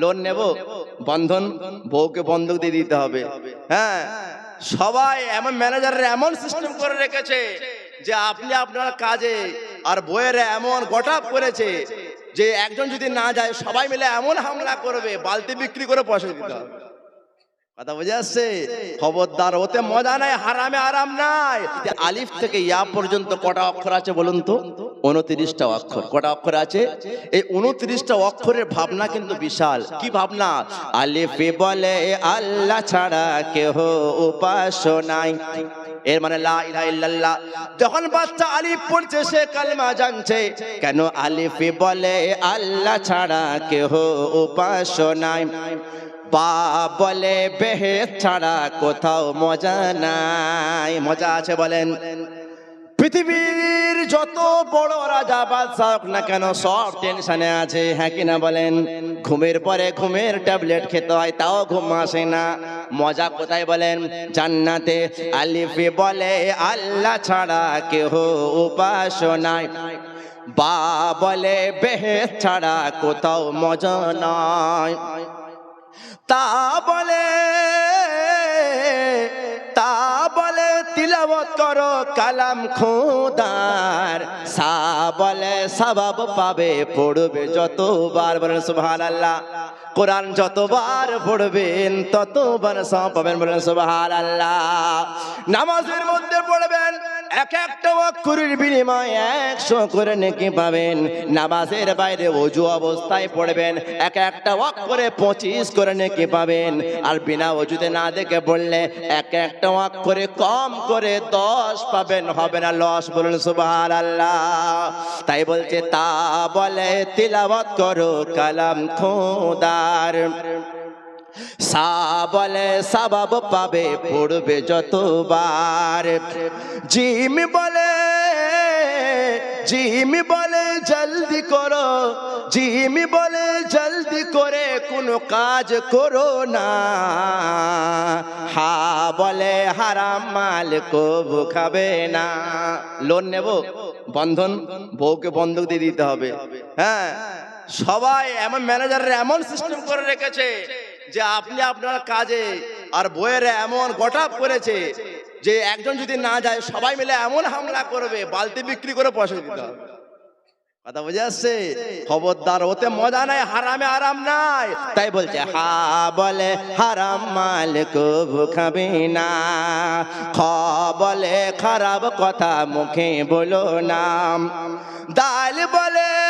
Loan নেব? বন্ধন? বউকে বন্ধক দিয়ে দিতে হবে। হ্যাঁ। সবাই এমন ম্যানেজাররা এমন সিস্টেম করে রেখেছে যে আপনি আপনার কাজে আর বইয়ের এমন গটাপ করেছে যে একজন যদি না যায়, সবাই মিলে এমন হামলা করবে, বালতি বিক্রি করে পয়সা দিতে হবে। কথা বুঝে আসছে? খবরদার ওতে মজা নাই, হারামে আরাম নাই। আলিফ থেকে ইয়া পর্যন্ত কটা অক্ষর আছে বলুন তো? উনত্রিশটা অক্ষর। কটা অক্ষর আছে? এই উনত্রিশটা অক্ষরের ভাবনা কিন্তু বিশাল। কি ভাবনা? আলিফে বলে আল্লাহ ছাড়া কেহ উপাসনাই এর মানে লা যখন বাচ্চা আলিফ পড়ছে, সে কালমা জানছে, কেন আলিফে বলে আল্লাহ ছাড়া কেহ উপাসনাই বা বলে বেহে ছাড়া কোথাও মজা নাই। মজা আছে বলেন। পৃথিবীর যত বড় রাজা বাদশাহ না কেন, সব টেনশনে আছে হ্যাঁ কিনা বলেন? ঘুমের পরে ঘুমের ট্যাবলেট খেতে হয়, তাও ঘুম আসে না। মজা কোথায় বলেন? জান্নাতে আলিফে বলে, আল্লাহ ছাড়া কেহ উপাসনায় বা বলে বেহে ছাড়া কোথাও মজা নয় তা বলে তিলাবত করো কালাম খোদার। সাবলে সবাব পাবে পড়বে যতবার। বলেন সুবহান আল্লাহ কোরআন যতবার পড়বেন, ততবার সব পাবেন। বলেন সুবহান আল্লাহ নামাজের মধ্যে পড়বেন, এক একটা অক্ষরের বিনিময়ে একশো করে নেকি পাবেন। নামাজের বাইরে অজু অবস্থায় পড়বেন, এক একটা অক্ষরে পঁচিশ করে নেকি পাবেন। আর বিনা অজুতে না দেখে পড়লে এক একটা অক্ষরে কম করে দশ পাবেন, হবে না লস। বলুন সুবহান আল্লাহ তাই বলছে, তা বলে তিলাবত করো, কালাম সা বলে সবাব পাবে, পড়বে যতবার। জিম বলে জিম বলে, জলদি করো। জিম বলে, জলদি করে কোনো কাজ করো না। হা বলে, হারাম মাল কবু খাবে না। লোন নেব? বন্ধন? বউকে বন্ধক দিয়ে দিতে হবে। হ্যাঁ? সবাই এমন ম্যানেজাররা এমন সিস্টেম করে রেখেছে যে আপনি আপনার কাজে আর বইয়ের এমন গটাপ করেছে যে একজন যদি না যায়, সবাই মিলে এমন হামলা করবে, বালতি বিক্রি করে পয়সা দিতে হবে। কথা বুঝে আসছে? খবরদার ওতে মজা নাই, হারামে আরাম নাই। তাই বলছে, হা, বলে হারাম মাল কবু খাবে না। খ, বলে খারাপ কথা মুখে বলো নাম দাল বলে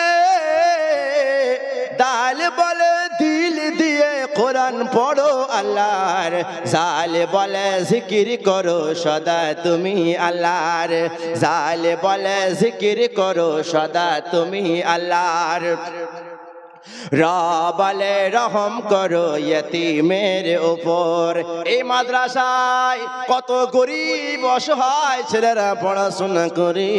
দাল বলে, দিল দিয়ে কোরআন পড়ো আল্লাহর। জাল বলে, জিকির করো সদা তুমি আল্লাহর। জাল বলে, জিকির করো সদা তুমি আল্লাহর। র বলে রহম করো ইয়তিমের উপর। এই মাদ্রাসায় কত গরিব অসহায় ছেলেরা পড়াশোনা করে।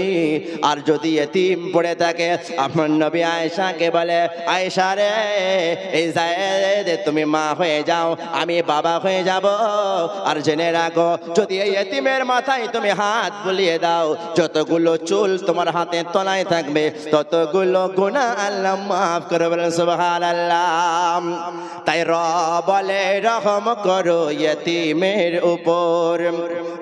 আর যদি এতিম পড়ে থাকে আপনার নবী আয়েশাকে বলে, আয়েশা রে, এই জায়েদ, তুমি মা হয়ে যাও, আমি বাবা হয়ে যাব। আর জেনে রাখো, যদি এই এতিমের মাথায় তুমি হাত বুলিয়ে দাও, যতগুলো চুল তোমার হাতে তলায় থাকবে, ততগুলো গুণা আল্লাহ মাফ করে বলেন সুবহানাল্লাহ। তাই র বলে রহম করো ইয়তিমের উপর।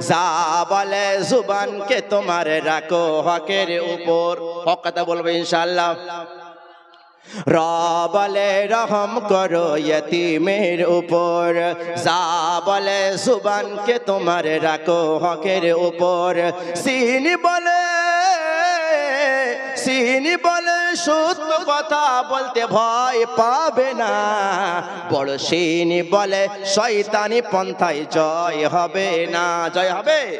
যা বলে জুবানকে তোমার রাখো হকের উপর। হক কথা বলব ইনশাআল্লাহ। র বলে রহম করো ইয়তিমের উপর। যা বলে জুবানকে তোমার রাখো হকের উপর। সিন বলে, সিনি বলে সত্য কথা বলতে ভয় পাবে না। বড় সিনি বলে, শয়তানি পন্থায় জয় হবে না। জয় হবে।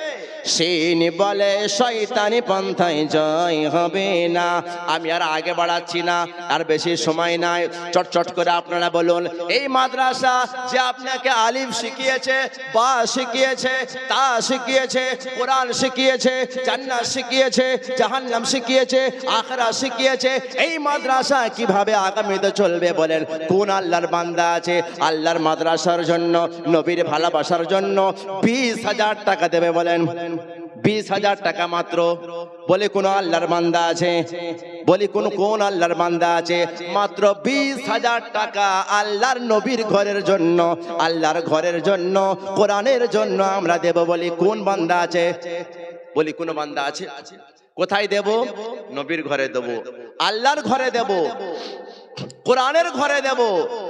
সিনি বলে শয়তানি পন্থায় জয় হবে না। আমি আর আগে বাড়াচ্ছি না, আর বেশি সময় নাই। চটচট করে আপনারা বলুন, এই মাদ্রাসা যে আপনাকে আলিফ শিখিয়েছে, বা শিখিয়েছে, তা শিখিয়েছে, কোরআন শিখিয়েছে, জান্নাত শিখিয়েছে, জাহান্নাম শিখিয়েছে, আখরা শিখিয়েছে, এই মাদ্রাসা কীভাবে আগামীতে চলবে বলেন? কোন আল্লাহর বান্দা আছে? আল্লাহর মাদ্রাসার জন্য, নবীর ভালোবাসার জন্য বিশ হাজার টাকা দেবে বলেন। বিশ হাজার টাকা মাত্র। বলে কোন আল্লাহর বান্দা আছে? বলি কোন কোন আল্লাহর বান্দা আছে? মাত্র বিশ হাজার টাকা আল্লাহর নবীর ঘরের জন্য, আল্লাহর ঘরের জন্য, কোরআনের জন্য আমরা দেব। বলি কোন বান্দা আছে? বলি কোন বান্দা আছে? কোথায় দেব? নবীর ঘরে দেব। আল্লাহর ঘরে দেব। কোরআনের ঘরে দেব,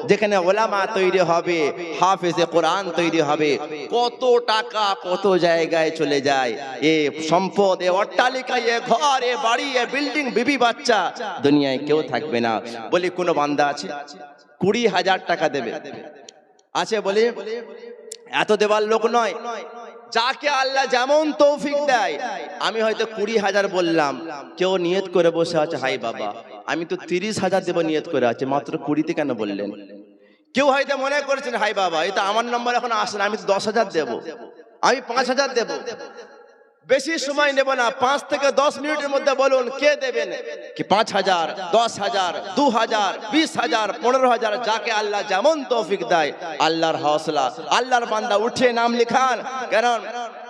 যেখানে ওলামা তৈরি হবে, হাফেজে কোরআন তৈরি হবে। কত টাকা, কত জায়গায় চলে যায়। এ সম্পদ এ অট্টালিকা এ ঘর এ বাড়ি, এ বিল্ডিং, বিবি বাচ্চা, দুনিয়ায় কেউ থাকবে না। বলি, কোনো বান্দা আছে? কুড়ি হাজার টাকা দেবে। আছে বলি? এত দেবার লোক নয়। যাকে আল্লাহ যেমন তৌফিক দেয় আমি হয়তো কুড়ি হাজার বললাম কেউ নিয়ত করে বসে আছে হাই বাবা আমি তো তিরিশ হাজার দেবো নিয়ত করে আছে মাত্র কুড়িতে কেন বললেন? কেউ হয়তো মনে করেছেন হাই বাবা এই তো আমার নম্বর এখন আসে না, আমি তো দশ হাজার দেবো আমি পাঁচ হাজার দেবো। বেশি সময় নেব না, পাঁচ থেকে দশ মিনিটের মধ্যে বলুন, কে দেবেন? কি পাঁচ হাজার, দশ হাজার, দু হাজার, বিশ হাজার, পনেরো হাজার, যাকে আল্লাহ যেমন তৌফিক দেয়, আল্লাহর হৌসলা আল্লাহর বান্দা উঠে নাম লিখান, কারণ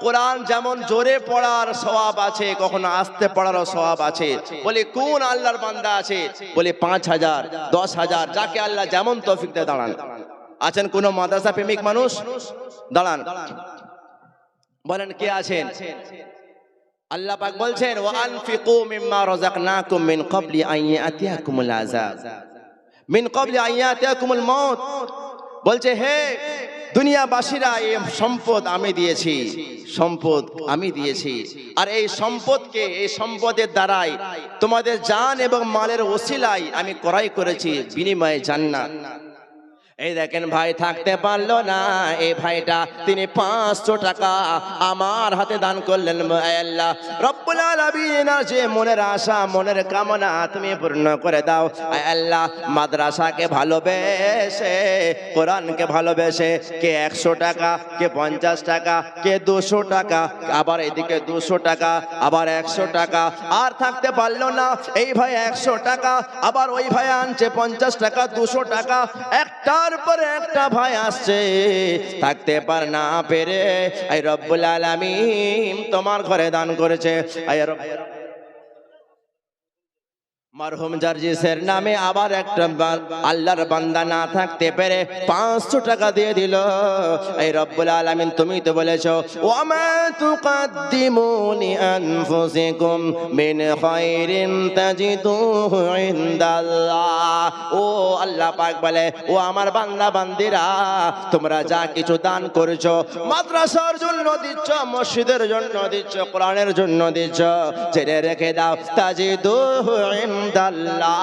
কোরআন যেমন জোরে পড়ার স্বভাব আছে, কখনো আস্তে পড়ারও স্বভাব আছে। বলে, কোন আল্লাহর বান্দা আছে? বলে, পাঁচ হাজার, দশ হাজার, যাকে আল্লাহ যেমন তৌফিক দেয়, দাঁড়ান। আছেন কোন মাদ্রাসা প্রেমিক মানুষ? দাঁড়ান। বলেন কে আছেন? আল্লাহ পাক বলছেন ওয়া আনফিকু মিম্মা রাযাকনাকুম মিন ক্বাবলি আন ইয়াতিয়াকুমুল আযাব। মিন ক্বাবলি আন ইয়াতিয়াকুমুল মাউত। বলছে হে দুনিয়াবাসীরা এই সম্পদ আমি দিয়েছি সম্পদ আমি দিয়েছি। আর এই সম্পদকে এই সম্পদের দ্বারাই তোমাদের জান এবং মালের ওসিলাই আমি ক্রয় করেছি বিনিময়ে জান্নাত। এই দেখেন ভাই থাকতে পারল না। এই ভাইটা, তিনি পাঁচশো টাকা আমার হাতে দান করলেন। আল্লাহ যে মনের আশা, মনের কামনা তুমি পূর্ণ করে দাও। আল্লাহ, মাদ্রাসাকে ভালোবেসে, কোরআনকে ভালোবেসে, কে একশো টাকা, কে পঞ্চাশ টাকা, কে দুশো টাকা, আবার এদিকে দুশো টাকা, আবার একশো টাকা, আর থাকতে পারল না। এই ভাই একশো টাকা, আবার ওই ভাই আনছে পঞ্চাশ টাকা, দুশো টাকা, একটার পরে একটা ভাই আসছে। থাকতে পার না পেরে আই রব্বুল আলামিন, তোমার ঘরে দান করেছে। আয় রব মারহুম জার্জিসের নামে আবার একটা আল্লাহর বান্দা না থাকতে পেরে পাঁচশো টাকা দিয়ে দিল। এই রব্বুল আলামিন, তুমি তো বলেছ, ওয়ামা তুকাদ্দিমুনি আনফুসিকুম মিন খায়রিন তাজিদুহু ইনদাল্লাহ। ও আল্লাহ পাক বলে, ও আমার বান্দা, বান্দিরা, তোমরা যা কিছু দান করেছ, মাদ্রাসার জন্য দিচ্ছ, মসজিদের জন্য দিচ্ছ, কোরআনের জন্য দিচ্ছ ছেড়ে রেখে দাও, তাজিদুহু ইনদাল্লাহ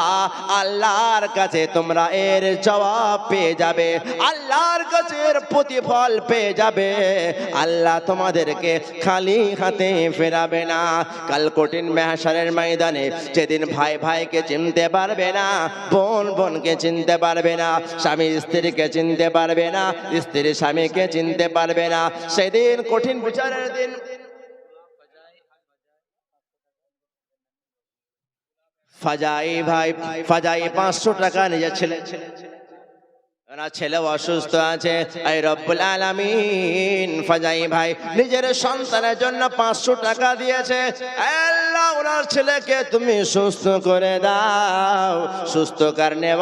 আল্লাহর কাছে তোমরা এর জবাব পেয়ে যাবে, আল্লাহর কাছে এর প্রতিফল পেয়ে যাবে। আল্লাহ তোমাদেরকে খালি হাতে ফেরাবে না, কাল কঠিন মেহাসারের ময়দানে যেদিন ভাই ভাইকে চিনতে পারবে না, বোন বোনকে চিনতে পারবে না, স্বামী স্ত্রীকে চিনতে পারবে না, স্ত্রী স্বামীকে চিনতে পারবে না, সেদিন কঠিন বিচারের দিন ফাজাই ভাই, ফাজাই পাঁচশো টাকা নিজের ছেলে ওনার ছেলে অসুস্থ আছে। এই আলামিন, ফাজাই ভাই নিজের সন্তানের জন্য পাঁচশো টাকা দিয়েছে। আল্লাহ ওনার ছেলেকে তুমি সুস্থ করে দাও। সুস্থ করনে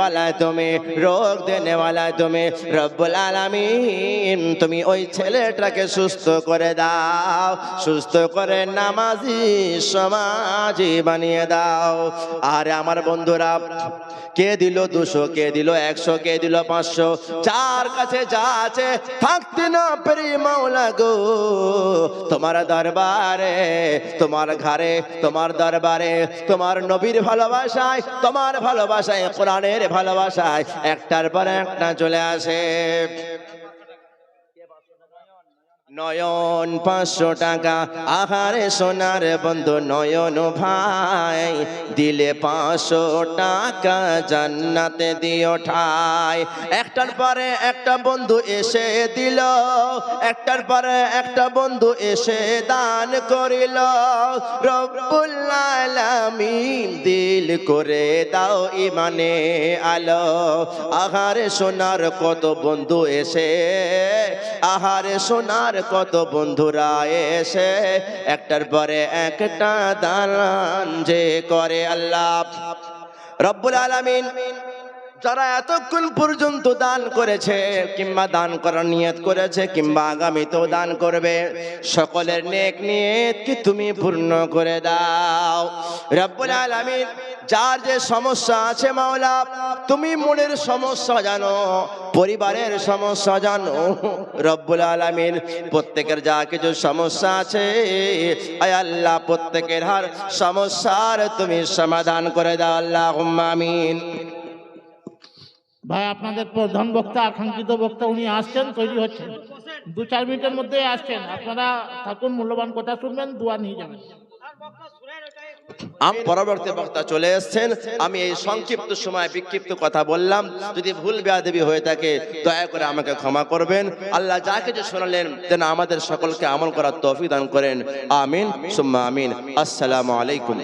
তুমি, রোগ দেনে তুমি, রব্বুল আলামিন, তুমি ওই ছেলেটাকে সুস্থ করে দাও। সুস্থ করে নামাজি, সমাজি বানিয়ে দাও। আরে আমার বন্ধুরা, কে দিল দুশো, কে দিল একশো, কে দিল পাঁচশো? চার কাছে যা আছে, থাকতে না পেরি মাওলা গো। তোমার দরবারে, তোমার ঘরে তোমার দরবারে তোমার নবীর ভালোবাসায় তোমার ভালোবাসায় কোরআনের ভালোবাসায় একটার পর একটা চলে আসে। নয়ন পাঁচশো টাকা। আহারে সোনার বন্ধু নয়ন ভাই, দিলে পাঁচশো টাকা জান্নাতে দিও ঠাই। একটার পরে একটা বন্ধু এসে দিল, একটার পরে একটা বন্ধু এসে দান করিল। রব্বুল আলামিন দিল করে দাও ইমানে আলো। আহারে সোনার কত বন্ধু এসে আহারে সোনার কত বন্ধুরা এসে একটার পরে একটা দান যে করে আল্লাহ। রব্বুল আলামিন যারা এতক্ষণ পর্যন্ত দান করেছে, কিংবা দান করার নিয়ত করেছে, কিংবা আগামীতেও দান করবে, সকলের নেক নিয়ত কি তুমি পূর্ণ করে দাও। রব্বুল আলামিন, যার যে সমস্যা আছে মাওলা, তুমি মনের সমস্যা জানো, পরিবারের সমস্যা জানো। রব্বুল আলামিন, প্রত্যেকের যা কিছু সমস্যা আছে, আয় আল্লাহ, প্রত্যেকের হার সমস্যার তুমি সমাধান করে দাও আল্লাহ আমিন। ভাই, আপনাদের প্রধান বক্তা, আকাঙ্ক্ষিত বক্তা উনি আসছেন, তৈরি হচ্ছেন। দু চার মিনিটের মধ্যে আসছেন। আপনারা থাকুন, মূল্যবান কথা শুনবেন, দোয়া নিয়ে যাবেন। আম পরবর্তী বক্তা চলে এসেছেন। আমি এই সংক্ষিপ্ত সময় বিক্ষিপ্ত কথা বললাম। যদি ভুল বেয়াদবি হয়ে থাকে, দয়া করে আমাকে ক্ষমা করবেন। আল্লাহ যা কিছু শোনালেন, যেন আমাদের সকলকে আমল করার তৌফিক দান করেন। আমিন, সুম্মা আমিন। আসসালামু আলাইকুম।